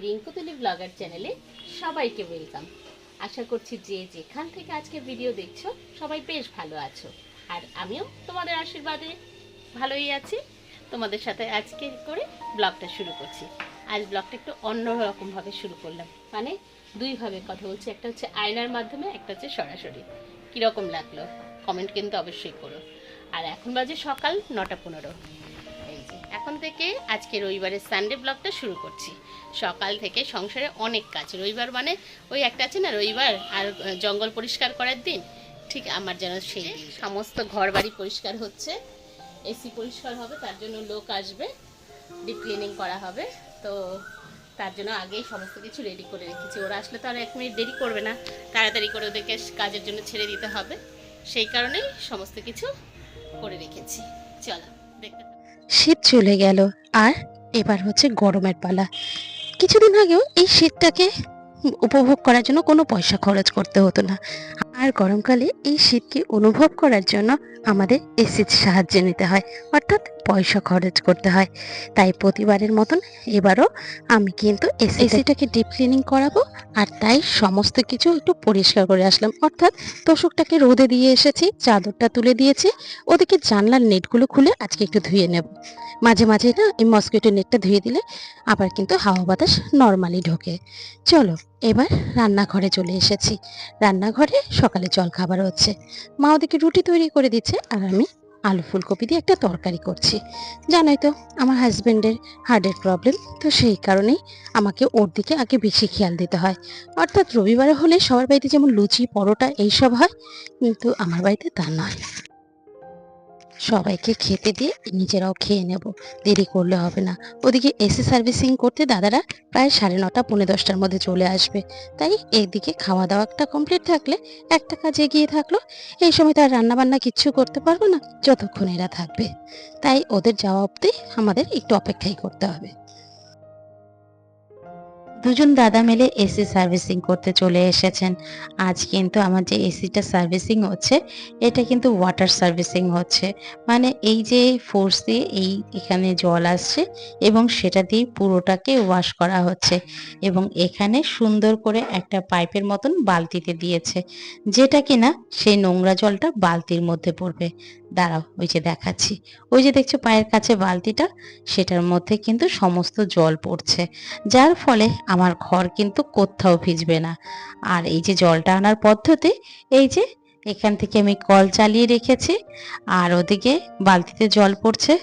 রিঙ্কুতুলি blogger চ্যানেলে সবাইকে welcome আশা করছি যে যেখান থেকে আজকে ভিডিও দেখছ, সবাই বেশ ভালো আছো। আর আমিও তোমাদের আশীর্বাদে ভালোই আছি। তোমাদের সাথে আজকে করে ব্লগটা শুরু করছি। আজ ব্লগটা একটু অন্যরকমভাবে শুরু করলাম। মানে দুইভাবে কথা বলছি। একটা হচ্ছে আয়নার মাধ্যমে, একটা হচ্ছে সরাসরি। কীরকম লাগল? কমেন্ট কিন্তু অবশ্যই করো। আর এখন বাজে সকাল নটা পনেরো। এই এখন থেকে আজকে রবিবারের সানডে ব্লগটা শুরু করছি। সকাল থেকে সংসারে অনেক কাজ রবিবার মানে ওই একটা আছে না রবিবার আর জঙ্গল পরিষ্কার করার দিন ঠিক আমার যেন সেই সমস্ত ঘর বাড়ি পরিষ্কার হচ্ছে এসি পরিষ্কার হবে তার জন্য লোক আসবে ডিপ ক্লিনিং করা হবে তো তার জন্য আগেই সমস্ত কিছু রেডি করে রেখেছি। ওরা আসলে তো আর এক মিনিট দেরি করবে না তাড়াতাড়ি করে ওদেরকে কাজের জন্য ছেড়ে দিতে হবে সেই কারণেই সমস্ত কিছু করে রেখেছি। চলো দেখতে। শীত চলে গেল, আর এবার হচ্ছে গরমের পালা। কিছুদিন আগেও এই শীতটাকে উপভোগ করার জন্য কোনো পয়সা খরচ করতে হতো না। আর গরমকালে এই শীতকে অনুভব করার জন্য আমাদের এসির সাহায্য নিতে হয়। অর্থাৎ পয়সা খরচ করতে হয়। তাই প্রতিবারের মতন এবারও আমি কিন্তু এসিটাকে ডিপ ক্লিনিং করাবো আর তাই সমস্ত কিছু একটু পরিষ্কার করে আসলাম। অর্থাৎ তোষকটাকে রোদে দিয়ে এসেছি, চাদরটা তুলে দিয়েছি, ওদিকে জানলার নেটগুলো খুলে আজকে একটু ধুয়ে নেব। মাঝে মাঝে না এই মসকিটো নেটটা ধুয়ে দিলে আবার কিন্তু হাওয়া বাতাস নর্মালি ঢোকে। চলো এবার রান্নাঘরে চলে এসেছি। রান্নাঘরে সকালে জল খাবার হচ্ছে। মা ওদিকে রুটি তৈরি করে দিচ্ছে আর আমি আলু ফুলকপি দিয়ে একটা তরকারি করছি। জানোই তো, আমার হাজব্যান্ডের হার্টের প্রবলেম তো সেই কারণেই আমাকে ওর দিকে আগে বেশি খেয়াল দিতে হয়। অর্থাৎ রবিবারে হলে সবার বাড়িতে যেমন লুচি, পরোটা, এইসব হয়, কিন্তু আমার বাড়িতে তা নয়। সবাইকে খেতে দিয়ে নিজেরাও খেয়ে নেব। দেরি করলে হবে না। ওদিকে এসি সার্ভিসিং করতে দাদারা প্রায় সাড়ে নটা, পৌনে দশটার মধ্যে চলে আসবে। তাই এদিকে খাওয়া দাওয়াটা কমপ্লিট থাকলে একটা কাজ এগিয়ে থাকল। এই সময় তার রান্নাবান্না কিচ্ছু করতে পারব না, যতক্ষণ এরা থাকবে। তাই ওদের যাওয়া অবধি আমাদের একটু অপেক্ষাই করতে হবে। দুজন দাদা মিলে এসি সার্ভিসিং করতে চলে এসেছেন। আজ কিন্তু আমার যে এসিটা সার্ভিসিং হচ্ছে, এটা কিন্তু ওয়াটার সার্ভিসিং হচ্ছে। মানে এই যে ফোর্স দিয়ে এই এখানে জল আসছে এবং সেটা দিয়ে পুরোটাকে ওয়াশ করা হচ্ছে এবং এখানে সুন্দর করে একটা পাইপের মতন বালতিতে দিয়েছে, যেটা কিনা সেই নোংরা জলটা বালতির মধ্যে পড়বে। দাঁড়াও, ওই যে দেখাচ্ছি। ওই যে দেখছ পায়ের কাছে বালতিটা, সেটার মধ্যে কিন্তু সমস্ত জল পড়ছে। যার ফলে আমার ঘর কিন্তু কোথাও ভিজবে না। আর এই যে জলটা আনার পদ্ধতি, এই যে এখান থেকে আমি কল চালিয়ে রেখেছি, আর ওদিকে বালতিতে জল পড়ছে।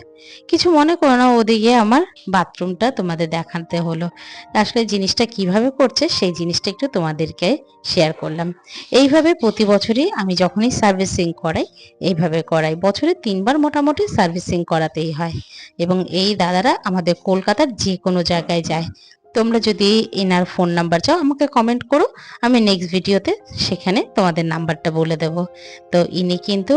কিছু মনে করো না, ওদিকে আমার বাথরুমটা তোমাদের দেখাতে হলো। আসলে জিনিসটা কীভাবে করছে, সেই জিনিসটা একটু তোমাদেরকে শেয়ার করলাম। এইভাবে প্রতি বছরই আমি যখনই সার্ভিসিং করাই, এইভাবে করাই। বছরে তিনবার মোটামুটি সার্ভিসিং করাতেই হয়। এবং এই দাদারা আমাদের কলকাতার যে কোনো জায়গায় যায়। তোমরা যদি এনার ফোন নাম্বার চাও, আমাকে কমেন্ট করো, আমি নেক্সট ভিডিওতে সেখানে তোমাদের নাম্বারটা বলে দেব। তো ইনি কিন্তু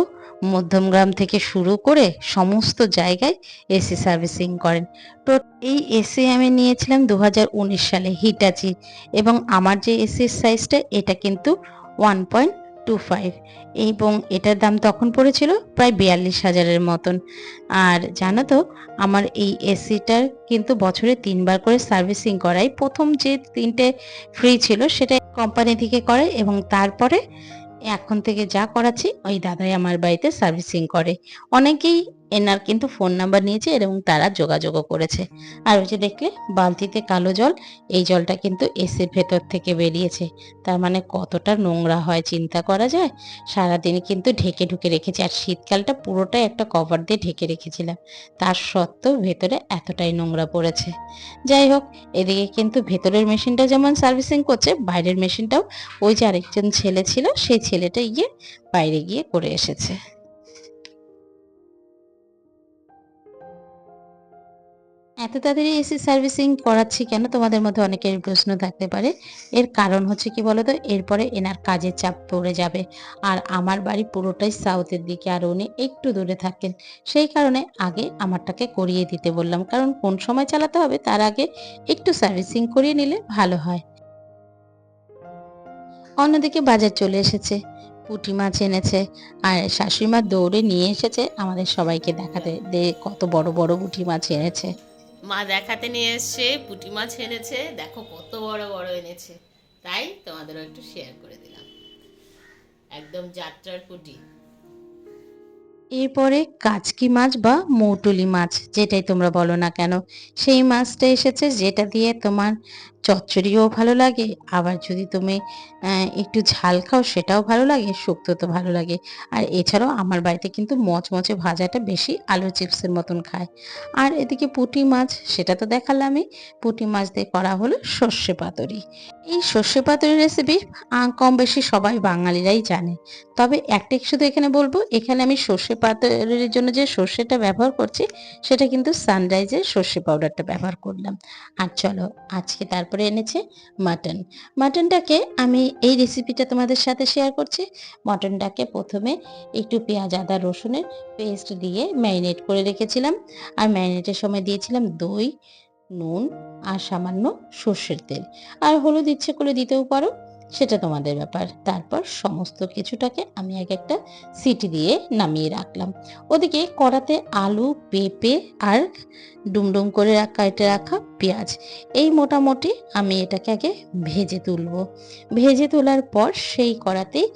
মধ্যমগ্রাম থেকে শুরু করে সমস্ত জায়গায় এসি সার্ভিসিং করেন। তো এই এসি আমি নিয়েছিলাম দু হাজার উনিশ সালে হিটাচি এবং আমার যে এসির সাইজটা এটা কিন্তু ওয়ান পয়েন্ট টু ফাইভ এবং এটার দাম তখন পড়েছিল প্রায় বিয়াল্লিশ হাজারের মতন। আর জানো তো, আমার এই এসিটার কিন্তু বছরে তিনবার করে সার্ভিসিং করাই। প্রথম যে তিনটে ফ্রি ছিল সেটা কোম্পানি থেকে করে এবং তারপরে এখন থেকে যা করাচ্ছি, ওই দাদাই আমার বাড়িতে সার্ভিসিং করে। অনেকেই এনার কিন্তু ফোন নাম্বার নিয়েছে এবং তারা যোগাযোগও করেছে। আর ওই যে দেখলে, বালতিতে কালো জল, এই জলটা কিন্তু এসির ভেতর থেকে বেরিয়েছে। তার মানে কতটা নোংরা হয় চিন্তা করা যায়। সারাদিন কিন্তু ঢেকে ঢুকে রেখেছি। আর শীতকালটা পুরোটাই একটা কভার দিয়ে ঢেকে রেখেছিলাম। তার সত্ত্বেও ভেতরে এতটাই নোংরা পড়েছে। যাই হোক, এদিকে কিন্তু ভেতরের মেশিনটা যেমন সার্ভিসিং করছে, বাইরের মেশিনটাও ওই যে আরেকজন ছেলে ছিল, সেই ছেলেটা গিয়ে বাইরে গিয়ে করে এসেছে। এত তাড়াতাড়ি এসি সার্ভিসিং করাচ্ছি কেন? তোমাদের মধ্যে অনেকের প্রশ্ন থাকতে পারে। এর কারণ হচ্ছে কি বলতো? এরপরে এনার কাজের চাপ পড়ে যাবে। আর আমার বাড়ি পুরোটাই সাউথের দিকে আর উনি একটু দূরে থাকেন। সেই কারণে আগে আমারটাকে করিয়ে দিতে বললাম। কারণ কোন সময় চালাতে হবে তার আগে একটু সার্ভিসিং করিয়ে নিলে ভালো হয়। অন্যদিকে বাজার চলে এসেছে। পুঁটি মাছ এনেছে। আর শাশুড়ি মা দৌড়ে নিয়ে এসেছে। আমাদের সবাইকে দেখাতে দে কত বড় বড় পুঁটি মাছ এনেছে। মা দেখাতে নিয়ে এসছে, পুটি মাছ এনেছে দেখো কত বড় বড় এনেছে। তাই তোমাদেরও একটু শেয়ার করে দিলাম। একদম যাত্রার পুঁটি। এরপরে কাচকি মাছ বা মৌটুলি মাছ, যেটাই তোমরা বলো না কেন, সেই মাছটা এসেছে যেটা দিয়ে তোমার চচ্চড়িও ভালো লাগে, আবার যদি তুমি একটু ঝাল খাও সেটাও ভালো লাগে শুক্তো তো ভালো লাগে। আর এছাড়াও আমার বাড়িতে কিন্তু মচমচে ভাজাটা বেশি আলু চিপসের মতন খায়। আর এদিকে পুঁটি মাছ, সেটা তো দেখালামই, পুঁটি মাছ দিয়ে করা হলো সর্ষে পাতুরি। এই সর্ষে পাতুরি রেসিপি কম বেশি সবাই বাঙালিরাই জানে। তবে একটা শুধু এখানে বলব, এখানে আমি সর্ষে পাতুরির জন্য যে সর্ষেটা ব্যবহার করছি, সেটা কিন্তু সানরাইজের সর্ষে পাউডারটা ব্যবহার করলাম। আর চলো, আজকে তারপরে এনেছে মাটন মাটনটাকে আমি এই রেসিপিটা তোমাদের সাথে শেয়ার করছি। মাটনটাকে প্রথমে একটু পেঁয়াজ, আদা, রসুনের পেস্ট দিয়ে ম্যারিনেট করে রেখেছিলাম। আর ম্যারিনেটের সময় দিয়েছিলাম দই, নুন আর সামান্য সর্ষের তেল। আর হলুদ ইচ্ছে করে দিতেও পারো। সেটা তোমাদের ব্যাপার। তারপর সমস্ত কিছুটাকে আমি এক একটা সিটি দিয়ে নামিয়ে রাখলাম। ওদিকে কড়াতে আলু, পেঁপে আর ডুমডুম করে কেটে রাখা পেঁয়াজ। এই মোটামুটি আমি এটাকে আগে ভেজে তুলবো। ভেজে তোলার পর সেই কড়াতেই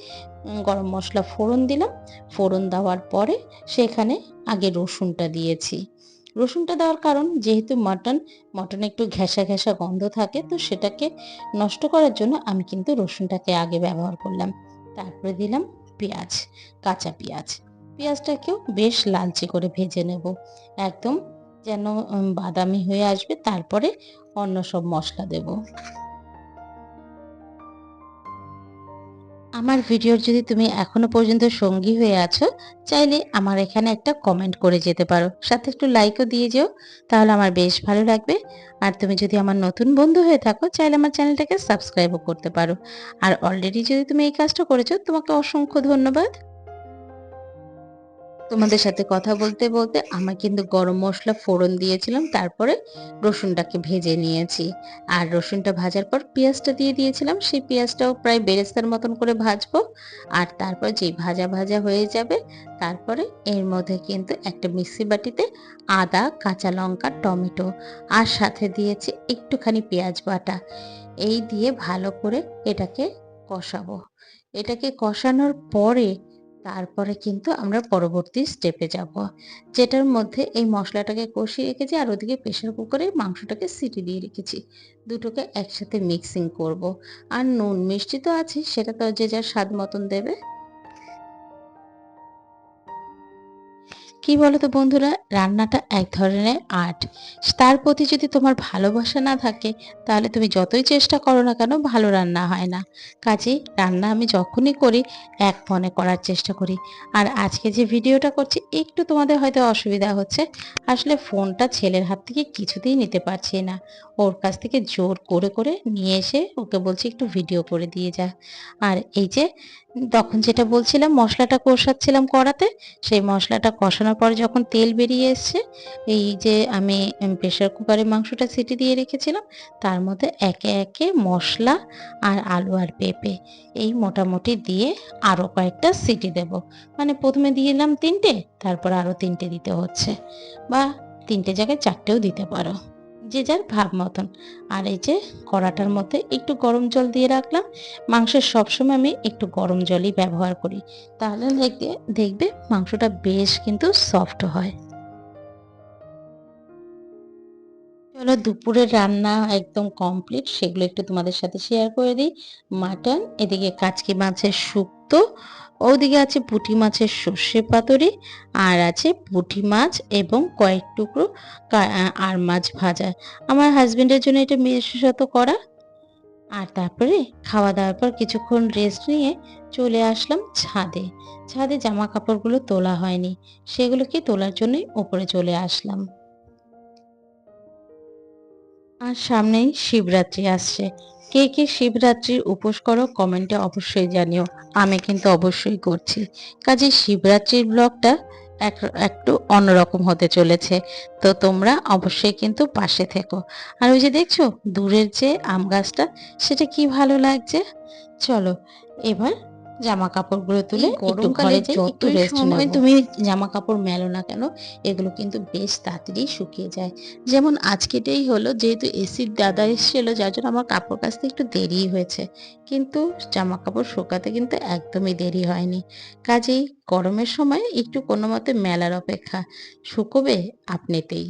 গরম মশলা ফোড়ন দিলাম। ফোড়ন দেওয়ার পরে সেখানে আগে রসুনটা দিয়েছি। রসুনটা দেওয়ার কারণ, যেহেতু মাটন, মটনে একটু ঘেঁষা ঘেঁষা গন্ধ থাকে, তো সেটাকে নষ্ট করার জন্য আমি কিন্তু রসুনটাকে আগে ব্যবহার করলাম। তারপরে দিলাম পেঁয়াজ, কাঁচা পেঁয়াজ। পেঁয়াজটাকেও বেশ লালচে করে ভেজে নেব। একদম যেন বাদামি হয়ে আসবে, তারপরে অন্য সব মশলা দেব। আমার ভিডিওর যদি তুমি এখনও পর্যন্ত সঙ্গী হয়ে আছো, চাইলে আমার এখানে একটা কমেন্ট করে যেতে পারো। সাথে একটু লাইকও দিয়ে যেও, তাহলে আমার বেশ ভালো লাগবে। আর তুমি যদি আমার নতুন বন্ধু হয়ে থাকো, চাইলে আমার চ্যানেলটাকে সাবস্ক্রাইবও করতে পারো। আর অলরেডি যদি তুমি এই কাজটা করেছ, তোমাকে অসংখ্য ধন্যবাদ। তোমাদের সাথে কথা বলতে বলতে আমার কিন্তু গরম মশলা ফোড়ন দিয়েছিলাম, তারপরে রসুনটাকে ভেজে নিয়েছি। আর রসুনটা ভাজার পর পেঁয়াজটা দিয়ে দিয়েছিলাম, সেই পেঁয়াজটাও প্রায় বেরেস্তার মতন করে ভাজবো। আর তারপর যেই ভাজা ভাজা হয়ে যাবে, তারপরে এর মধ্যে কিন্তু একটা মিক্সি বাটিতে আদা, কাঁচা লঙ্কা, টমেটো আর সাথে দিয়েছি একটুখানি পেঁয়াজ বাটা। এই দিয়ে ভালো করে এটাকে কষাবো। এটাকে কষানোর পরে তারপরে কিন্তু আমরা পরবর্তী স্টেপে যাব। যেটার মধ্যে এই মশলাটাকে কষিয়ে রেখেছি আর ওদিকে প্রেশার কুকারে মাংসটাকে সিটি দিয়ে রেখেছি। দুটোকে একসাথে মিক্সিং করব। আর নুন মিষ্টি তো আছে সেটা তো যে যার স্বাদ মতন দেবে। কি বলতো বন্ধুরা? রান্নাটা এক ধরনের আর্ট। তার প্রতি যদি তোমার ভালোবাসা না থাকে, তাহলে তুমি যতই চেষ্টা করো না কেন, ভালো রান্না হয় না। কাজেই রান্না আমি যখনই করি, এক মনে করার চেষ্টা করি। আর আজকে যে ভিডিওটা করছি, একটু তোমাদের হয়তো অসুবিধা হচ্ছে। আসলে ফোনটা ছেলের হাত থেকে কিছুতেই নিতে পারছি না। ওর কাছ থেকে জোর করে করে নিয়ে এসে ওকে বলছি, একটু ভিডিও করে দিয়ে যা। আর এই যে তখন যেটা বলছিলাম, মশলাটা কষাচ্ছিলাম কড়াতে, সেই মশলাটা কষানোর পরে যখন তেল বেরিয়ে এসছে, এই যে আমি প্রেশার কুকারে মাংসটা সিটি দিয়ে রেখেছিলাম, তার মধ্যে একে একে মশলা আর আলু আর পেঁপে এই মোটামুটি দিয়ে আরও কয়েকটা সিটি দেব। মানে প্রথমে দিলাম তিনটে, তারপর আরও তিনটে দিতে হচ্ছে, বা তিনটে জায়গায় চারটেও দিতে পারো। যে যার ভাব মতন। আর এই যে কড়াটার মধ্যে একটু গরম জল দিয়ে রাখলাম। মাংসের সবসময় আমি একটু গরম জলই ব্যবহার করি। তাহলে দেখবে দেখবে মাংসটা বেশ কিন্তু সফট হয়। চলো দুপুরের রান্না একদম কমপ্লিট সেগুলো একটু তোমাদের সাথে শেয়ার করে দিই। মাটন এদিকে কাচকি মাছের শুক্তো ওদিকে আছে পুঁটি মাছের সর্ষে পাতুরি, আর আছে পুঁটি মাছ এবং কয়েক টুকরো আর মাছ ভাজা। আমার হাজবেন্ডের জন্য এটা বিশেষত করা আর তারপরে খাওয়া দাওয়ার পর কিছুক্ষণ রেস্ট নিয়ে চলে আসলাম ছাদে। ছাদে জামা কাপড়গুলো তোলা হয়নি। সেগুলোকে তোলার জন্যই উপরে চলে আসলাম। আর সামনেই শিবরাত্রি আসছে। কে কে শিবরাত্রির উপোস করো কমেন্টে অবশ্যই জানিও। আমি কিন্তু অবশ্যই করছি। কাজে শিবরাত্রির ব্লগটা এক, একটু অন্যরকম হতে চলেছে। তো তোমরা অবশ্যই কিন্তু পাশে থেকো। আর ওই যে দেখছ, দূরের যে আম গাছটা, সেটা কি ভালো লাগছে? চলো, এবার জামা কাপড়গুলো তুলে একটু গরমকালে ঘরে একটু যতই রেস্ট সময় তুমি জামা কাপড় মেলো না কেন এগুলো কিন্তু বেশ তাড়াতাড়ি শুকিয়ে যায়। যেমন আজকেটাই হলো যেহেতু এসির দাদা এসেছিল যার জন্য আমার কাপড় কাচতে একটু দেরি হয়েছে। কিন্তু জামা কাপড় শুকাতে কিন্তু একদমই দেরি হয়নি। কাজেই গরমের সময় একটু কোনো মতে মেলার অপেক্ষা শুকোবে আপনিতেই।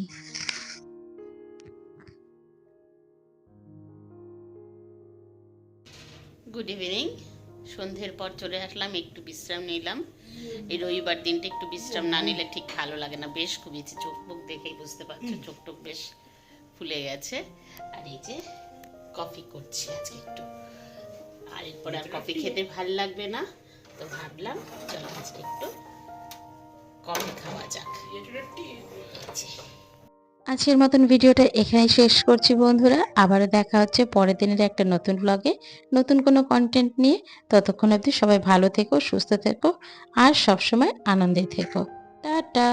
গুড ইভিনিং সন্ধ্যের পর চলে আসলাম একটু বিশ্রাম নিলাম। এই রবিবার দিনটা একটু বিশ্রাম না নিলে ঠিক ভালো লাগে না। বেশ ঘুমিয়েছি চোখ মুখ দেখেই বুঝতে পারছ চোখ টোক বেশ ফুলে গেছে। আর এই যে কফি করছি আজকে একটু। আর এরপর আর কফি খেতে ভালো লাগবে না। তো ভাবলাম চলো আজকে একটু কফি খাওয়া যাক। আজকের মতন ভিডিওটা এখানেই শেষ করছি বন্ধুরা। আবারও দেখা হচ্ছে পরের দিনের একটা নতুন ব্লগে নতুন কোনো কন্টেন্ট নিয়ে। ততক্ষণ অবধি সবাই ভালো থেকো, সুস্থ থেকো, আর সবসময় আনন্দে থেকো। টাটা।